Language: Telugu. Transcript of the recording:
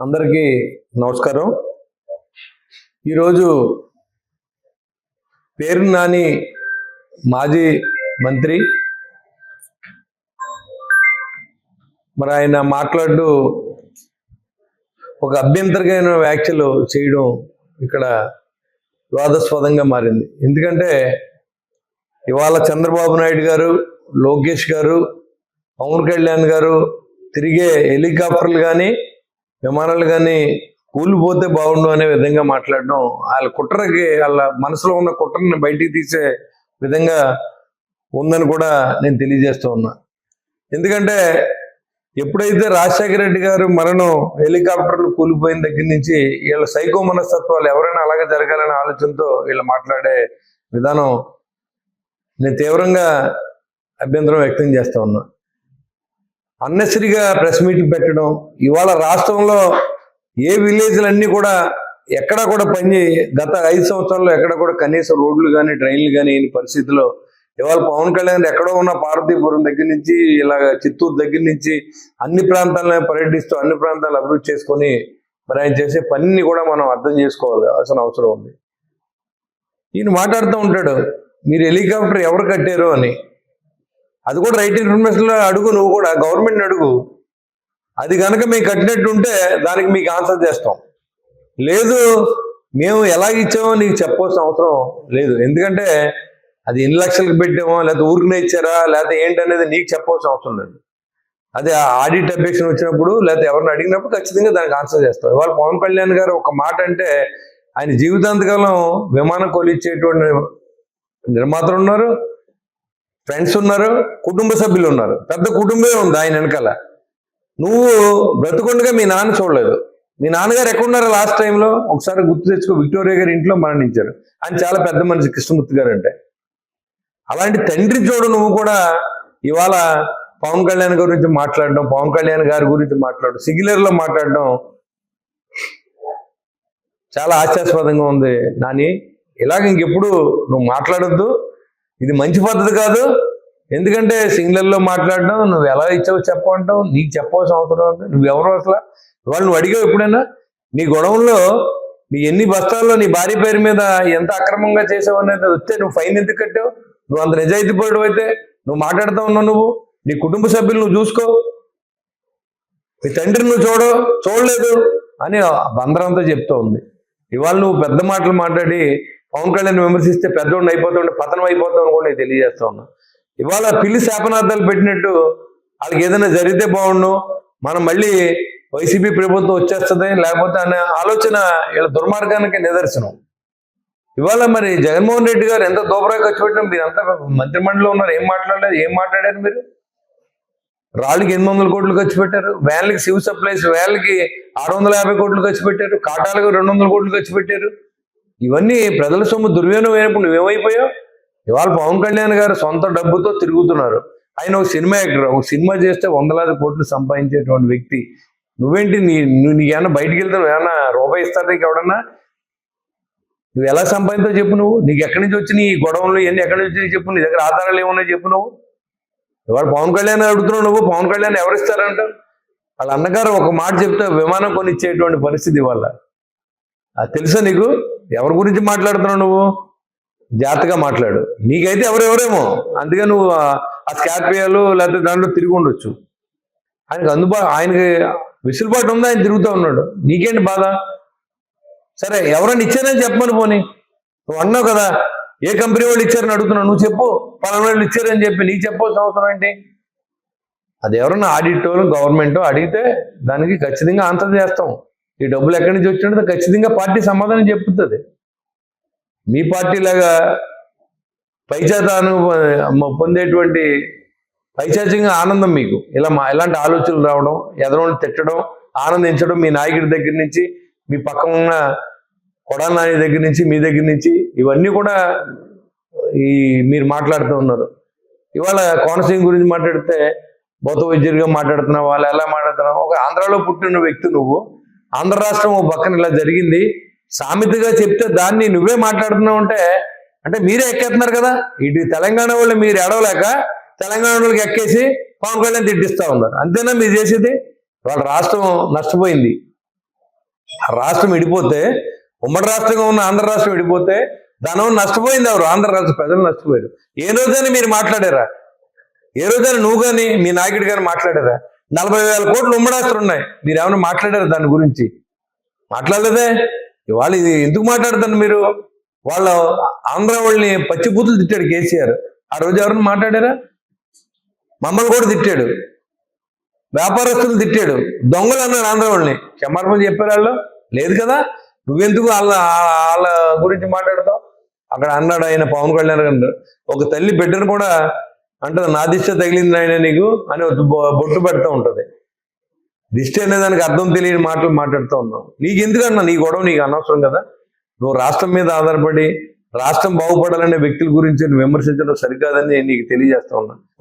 అందరికీ నమస్కారం. ఈరోజు పేరు నాని మాజీ మంత్రి. మరి ఆయన మాట్లాడుతూ ఒక అభ్యంతరమైన వ్యాఖ్యలు చేయడం ఇక్కడ వివాదాస్పదంగా మారింది. ఎందుకంటే ఇవాళ చంద్రబాబు నాయుడు గారు లోకేష్ గారు పవన్ కళ్యాణ్ గారు తిరిగే హెలికాప్టర్లు కానీ విమానాలు కానీ కూలిపోతే బాగుండు అనే విధంగా మాట్లాడడం వాళ్ళ కుట్రకి వాళ్ళ మనసులో ఉన్న కుట్రని బయటికి తీసే విధంగా ఉందని కూడా నేను తెలియజేస్తూ ఉన్నా. ఎందుకంటే ఎప్పుడైతే రాజశేఖర రెడ్డి గారు మరణం హెలికాప్టర్లు కూలిపోయిన దగ్గర నుంచి వీళ్ళ సైకో మనస్తత్వాలు ఎవరైనా అలాగే జరగాలనే ఆలోచనతో వీళ్ళు మాట్లాడే విధానం నేను తీవ్రంగా అభ్యంతరం వ్యక్తం చేస్తూ ఉన్నా. అన్నెసరిగా ప్రెస్ మీటింగ్ పెట్టడం ఇవాళ రాష్ట్రంలో ఏ విలేజ్లన్నీ కూడా ఎక్కడ కూడా పని గత ఐదు సంవత్సరాల్లో ఎక్కడ కూడా కనీసం రోడ్లు కానీ ట్రైన్లు కానీ అయిన పరిస్థితిలో ఇవాళ పవన్ కళ్యాణ్ ఎక్కడో ఉన్న పార్వతీపురం దగ్గర నుంచి ఇలాగ చిత్తూరు దగ్గర నుంచి అన్ని ప్రాంతాలను పర్యటిస్తూ అన్ని ప్రాంతాలు అభివృద్ధి చేసుకొని మరి ఆయన చేసే పనిని కూడా మనం అర్థం చేసుకోవాలి అసలు అవసరం ఉంది. ఈయన మాట్లాడుతూ ఉంటాడు మీరు హెలికాప్టర్ ఎవరు కట్టారు? అని. అది కూడా రైట్ ఇన్ఫర్మేషన్లో అడుగు నువ్వు కూడా గవర్నమెంట్ అడుగు. అది కనుక మీకు కట్టినట్టు ఉంటే దానికి మీకు ఆన్సర్ చేస్తాం. లేదు మేము ఎలా ఇచ్చామో నీకు చెప్పవలసిన అవసరం లేదు. ఎందుకంటే అది ఎన్ని లక్షలకు పెట్టామో లేకపోతే ఊరికినే ఇచ్చారా లేకపోతే ఏంటనేది నీకు చెప్పవలసిన అవసరం లేదు. అదే ఆడిట్ అబ్జెక్షన్ వచ్చినప్పుడు లేకపోతే ఎవరిని అడిగినప్పుడు ఖచ్చితంగా దానికి ఆన్సర్ చేస్తాం. ఇవాళ పవన్ కళ్యాణ్ గారు ఒక మాట అంటే ఆయన జీవితాంతకాలం విమానం కొలిచ్చేటువంటి నిర్మాతలు ఉన్నారు ఫ్రెండ్స్ ఉన్నారు కుటుంబ సభ్యులు ఉన్నారు. పెద్ద కుటుంబమే ఉంది ఆయన వెనకాల. నువ్వు బ్రతుకుండగా మీ నాన్న చూడలేదు. మీ నాన్నగారు ఎక్కడున్నారు లాస్ట్ టైంలో ఒకసారి గుర్తు తెచ్చుకో. విక్టోరియా గారి ఇంట్లో మరణించారు. ఆయన చాలా పెద్ద మనిషి కృష్ణమూర్తి గారు అంటే. అలాంటి తండ్రి చూడు నువ్వు కూడా ఇవాళ పవన్ కళ్యాణ్ గురించి మాట్లాడడం పవన్ కళ్యాణ్ గారి గురించి మాట్లాడడం సిగిలర్లో మాట్లాడడం చాలా ఆశాస్పదంగా ఉంది. నాని ఇలాగ ఇంకెప్పుడు నువ్వు మాట్లాడొద్దు. ఇది మంచి పద్ధతి కాదు. ఎందుకంటే సింగిలర్లో మాట్లాడడం నువ్వు ఎలా ఇచ్చావు చెప్పమంటావు నీకు చెప్పవలసిన అవసరం ఉంది నువ్వు ఎవరు అసలు? వాళ్ళు నువ్వు అడిగావు ఎప్పుడైనా? నీ గొడవల్లో నీ ఎన్ని బస్తాల్లో నీ భార్య పేరు మీద ఎంత అక్రమంగా చేసావు అనేది వస్తే నువ్వు ఫైన్ ఎందుకు కట్టావు? నువ్వు అంత నిజాయితీ పడు అయితే నువ్వు మాట్లాడుతూ ఉన్నావు నువ్వు. నీ కుటుంబ సభ్యులు నువ్వు చూసుకో. నీ తండ్రిని నువ్వు చూడ చూడలేదు అని బందరంతో చెప్తూ ఉంది ఇవాళ నువ్వు పెద్ద మాటలు మాట్లాడి పవన్ కళ్యాణ్ విమర్శిస్తే పెద్దోడిని అయిపోతుంటే పతనం అయిపోతావు కూడా నేను తెలియజేస్తా ఉన్నా. ఇవాళ పిల్లి శాపనార్థాలు పెట్టినట్టు వాళ్ళకి ఏదైనా జరిగితే బాగుండు. మనం మళ్ళీ వైసీపీ ప్రభుత్వం వచ్చేస్తుంది లేకపోతే అనే ఆలోచన వీళ్ళ దుర్మార్గానికి నిదర్శనం. ఇవాళ మరి జగన్మోహన్ రెడ్డి గారు ఎంత దూపరాగా ఖర్చు పెట్టడం మీరు అంతా మంత్రిమండలిలో ఉన్నారు ఏం మాట్లాడలేదు ఏం మాట్లాడారు మీరు? రాళ్ళకి ఎనిమిది వందల కోట్లు ఖర్చు పెట్టారు వ్యాన్లకి సివిల్ సప్లైస్ వ్యాన్లకి ఆరు వందల యాభై కోట్లు ఖర్చు పెట్టారు కాటాలకు రెండు వందల కోట్లు ఖర్చు పెట్టారు. ఇవన్నీ ప్రజల సొమ్ము దుర్వినియోగం అయినప్పుడు నువ్వేమైపోయావు? ఇవాళ పవన్ కళ్యాణ్ గారు సొంత డబ్బుతో తిరుగుతున్నారు. ఆయన ఒక సినిమా యాక్టర్ ఒక సినిమా చేస్తే వందలాది కోట్లు సంపాదించేటువంటి వ్యక్తి. నువ్వేంటి నీ నువ్వు నీకేమన్నా బయటికి వెళ్తే నువ్వు ఏమన్నా రూపాయి ఇస్తారా నీకు ఎవడన్నా? నువ్వు ఎలా సంపాదించావు చెప్పు నువ్వు? నీకు ఎక్కడి నుంచి వచ్చి నీ గొడవలు ఇవన్నీ ఎక్కడి నుంచి చెప్పు? నీ దగ్గర ఆధారాలు ఏమున్నాయి చెప్పు నువ్వు? ఇవాళ పవన్ కళ్యాణ్ అడుగుతున్నావు నువ్వు పవన్ కళ్యాణ్ ఎవరు ఇస్తారంట వాళ్ళ అన్నగారు ఒక మాట చెప్తే విమానం కొనిచ్చేటువంటి పరిస్థితి ఇవాళ. అది తెలుసా నీకు? ఎవరి గురించి మాట్లాడుతున్నావు నువ్వు? జాగ్రత్తగా మాట్లాడు. నీకైతే ఎవరెవరేమో. అందుకే నువ్వు ఆ- స్కార్పియోలు లేకపోతే దాంట్లో తిరిగి ఉండొచ్చు. ఆయనకు అందుబాటు ఆయనకి విసులుబాటు ఉందా ఆయన తిరుగుతూ ఉన్నాడు. నీకేంటి బాధ? సరే ఎవరైనా ఇచ్చారని చెప్పమని పోనీ. నువ్వు అన్నావు కదా ఏ కంపెనీ వాళ్ళు ఇచ్చారని అడుగుతున్నావు. నువ్వు చెప్పు. పలానా వాళ్ళు ఇచ్చారని చెప్పి నీకు చెప్పాల్సిన అవసరం ఏంటి? అది ఎవరన్నా ఆడిట్ గవర్నమెంట్ అడిగితే దానికి ఖచ్చితంగా ఆన్సర్ చేస్తాం. ఈ డబ్బులు ఎక్కడి నుంచి వచ్చినట్టు ఖచ్చితంగా పార్టీ సమాధానం చెప్తుంది. మీ పార్టీ లాగా పైచాతాను పొందేటువంటి పైచాచికంగా ఆనందం మీకు. ఇలా మా ఇలాంటి ఆలోచనలు రావడం ఎదరోని తిట్టడం ఆనందించడం మీ నాయకుడి దగ్గర నుంచి మీ పక్కన ఉన్న కొడాల దగ్గర నుంచి మీ దగ్గర నుంచి ఇవన్నీ కూడా ఈ మీరు మాట్లాడుతూ ఉన్నారు. ఇవాళ కోనసీమ గురించి మాట్లాడితే భౌత వైద్యుడిగా మాట్లాడుతున్నావు వాళ్ళు ఎలా మాట్లాడుతున్నావు ఒక ఆంధ్రాలో పుట్టిన వ్యక్తి నువ్వు. ఆంధ్ర రాష్ట్రం ఓ పక్కన ఇలా జరిగింది. సామెతగా చెప్తే దాన్ని నువ్వే మాట్లాడుతున్నావు అంటే అంటే మీరే ఎక్కేస్తున్నారు కదా. ఇటు తెలంగాణ వాళ్ళు మీరు ఎడవలేక తెలంగాణ వాళ్ళకి ఎక్కేసి పవన్ కళ్యాణ్ తిట్టిస్తా ఉన్నారు. అంతేనా మీరు చేసేది? వాళ్ళ రాష్ట్రం నష్టపోయింది. ఆ రాష్ట్రం విడిపోతే ఉమ్మడి రాష్ట్రంగా ఉన్న ఆంధ్ర రాష్ట్రం విడిపోతే ధనం నష్టపోయింది ఎవరు? ఆంధ్ర రాష్ట్ర ప్రజలు నష్టపోయారు. ఏ రోజైనా మీరు మాట్లాడారా? ఏ రోజైనా నువ్వు కానీ మీ నాయకుడు కానీ మాట్లాడారా? నలభై వేల కోట్లు ఉమ్మడాస్తులు ఉన్నాయి. మీరు ఏమైనా మాట్లాడారు దాని గురించి? మాట్లాడలేదే? ఇవాళ ఇది ఎందుకు మాట్లాడతాను మీరు? వాళ్ళ ఆంధ్ర వాళ్ళని పచ్చిబూతులు తిట్టాడు కేసీఆర్. ఆ రోజు ఎవరైనా మాట్లాడారా? మమ్మల్ని కూడా తిట్టాడు. వ్యాపారస్తులు తిట్టాడు. దొంగలు అన్నారు ఆంధ్ర వాళ్ళని. క్షమార్పణ చెప్పారు వాళ్ళు. లేదు కదా? నువ్వెందుకు వాళ్ళ వాళ్ళ గురించి మాట్లాడతావు? అక్కడ అన్నాడు ఆయన పవన్ కళ్యాణ్ గారు. ఒక తల్లి బిడ్డను కూడా అంటే నా దిష్ట తగిలింది ఆయన నీకు? అని బొట్టు పెడతా ఉంటది. దిష్టి అనే దానికి అర్థం తెలియని మాటలు మాట్లాడుతూ ఉన్నావు నీకు ఎందుకన్నా నీ గొడవ నీకు అనవసరం కదా. నువ్వు రాష్ట్రం మీద ఆధారపడి రాష్ట్రం బాగుపడాలనే వ్యక్తుల గురించి విమర్శించడం సరికాదని నీకు తెలియజేస్తా ఉన్నా.